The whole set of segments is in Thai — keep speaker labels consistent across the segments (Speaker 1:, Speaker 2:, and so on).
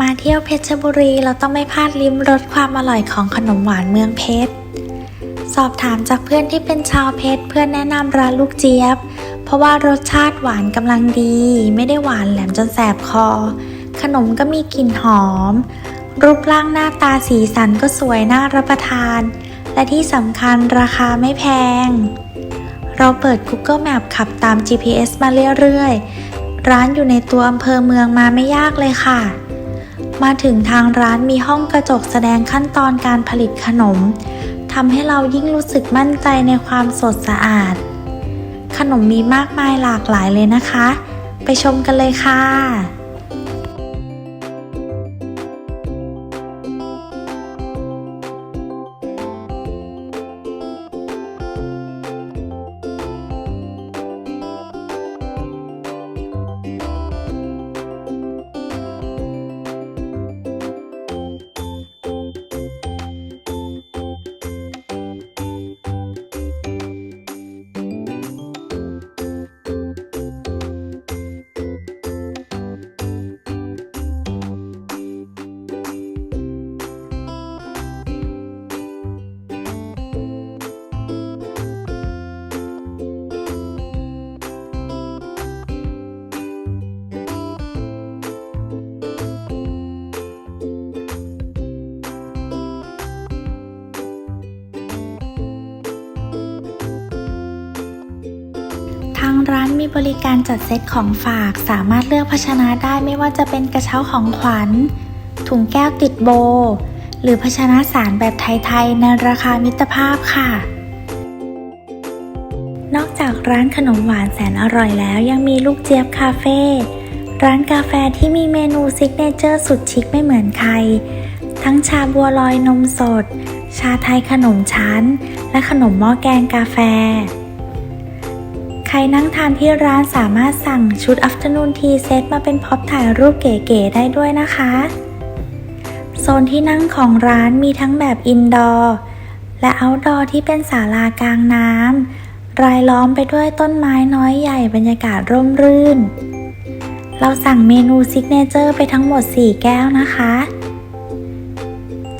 Speaker 1: มาเที่ยวเพชรบุรีเราต้องไม่พลาดลิ้มรสความอร่อยของขนมหวานเมืองเพชร สอบถามจากเพื่อนที่เป็นชาวเพชรเพื่อนแนะนำร้านลูกเจี๊ยบ เพราะว่ารสชาติหวานกำลังดี ไม่ได้หวานแหลมจนแสบคอ ขนมก็มีกลิ่นหอม รูปร่างหน้าตาสีสันก็สวยน่ารับประทาน และที่สำคัญราคาไม่แพง เราเปิด Google Map ขับตาม GPS มาเรื่อยๆ ร้านอยู่ในตัวอำเภอเมืองมาไม่ยากเลยค่ะ มาถึงทางร้านมีห้องกระจกแสดงขั้นตอนการผลิตขนมทำให้เรายิ่งรู้สึกมั่นใจในความสดสะอาด ขนมมีมากมายหลากหลายเลยนะคะ ไปชมกันเลยค่ะางร้านมีบริการจัดเซตของฝาก สามารถเลือกภาชนะได้ไม่ว่าจะเป็นกระเช้าของขวัญ ถุงแก้วติดโบ หรือภาชนะสารแบบไทยๆในราคามิตรภาพค่ะ นอกจากร้านขนมหวานแสนอร่อยแล้วยังมีลูกเจี๊ยบคาเฟ่ร้านกาแฟที่มีเมนูซิกเนเจอร์สุดชิคไม่เหมือนใคร ทั้งชาบัวลอยนมสด ชาไทยขนมชั้น และขนมหม้อแกงกาแฟ รนั่งทานที่ร้านสามารถสั่งชุด Afternoon Tea Set มาเป็นพ็อปถ่ายรูปเก๋ๆได้ด้วยนะคะ โซนที่นั่งของร้านมีทั้งแบบอินดอร์และเอาท์ดอร์ที่เป็นศาลากลางน้ำรายล้อมไปด้วยต้นไม้น้อยใหญ่บรรยากาศร่มรื่น เราสั่งเมนูซิกเนเจอร์ไปทั้งหมด 4 แก้วนะคะ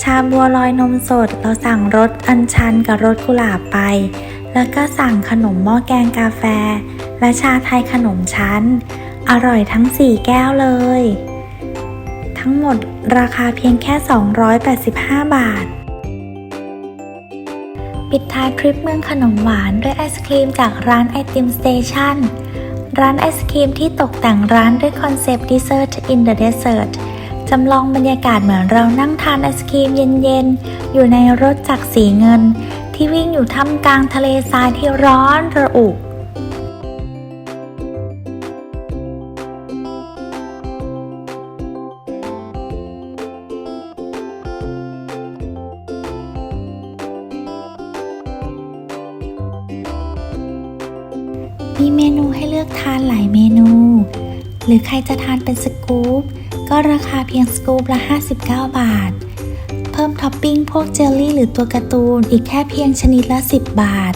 Speaker 1: ชาบัวลอยนมสดเราสั่งรสอัญชันกับรสกุหลาบไป แล้วก็สั่งขนมหม้อแกงกาแฟ และชาไทยขนมชั้น อร่อยทั้ง 4 แก้วเลย ทั้งหมดราคาเพียงแค่ 285 บาท ปิดท้ายทริปเมืองขนมหวานด้วยไอศครีมจากร้านไอติมสเตชันร้านไอศครีมที่ตกแต่งร้านด้วยคอนเซปต์ Dessert in the Desert จำลองบรรยากาศเหมือนเรานั่งทานไอศครีมเย็นๆ อยู่ในรถจักรสีเงิน ที่วิ่งอยู่ท่ามกลางทะเลทรายที่ร้อนระอุมีเมนูให้เลือกทานหลายเมนู หรือใครจะทานเป็นสกู๊ปก็ราคาเพียงสกู๊ปละ 59 บาท เพิ่มท็อปปิ้งพวกเจลลี่หรือตัวการ์ตูนอีกแค่เพียงชนิดละ 10 บาท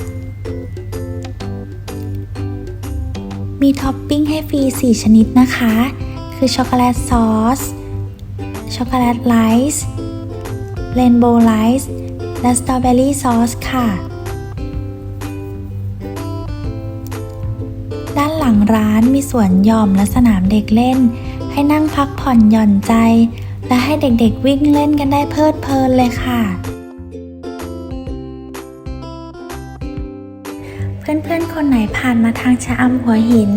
Speaker 1: มีท็อปปิ้งให้ฟรี 4 ชนิดนะคะ คือช็อกโกแลตซอส ช็อกโกแลตไลซ์เรนโบว์ไลซ์และสตรอเบอรี่ซอสค่ะ ด้านหลังร้านมีสวนหย่อมและสนามเด็กเล่น ให้นั่งพักผ่อนหย่อนใจ และให้เด็กๆวิ่งเล่นกันได้เพลิดเพลินเลยค่ะ เพื่อนๆ คนไหนผ่านมาทางชะอำหัวหิน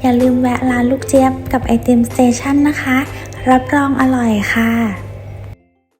Speaker 1: อย่าลืมแวะร้านลูกเจี๊ยบกับไอติมสเตชันนะคะ รับรองอร่อยค่ะ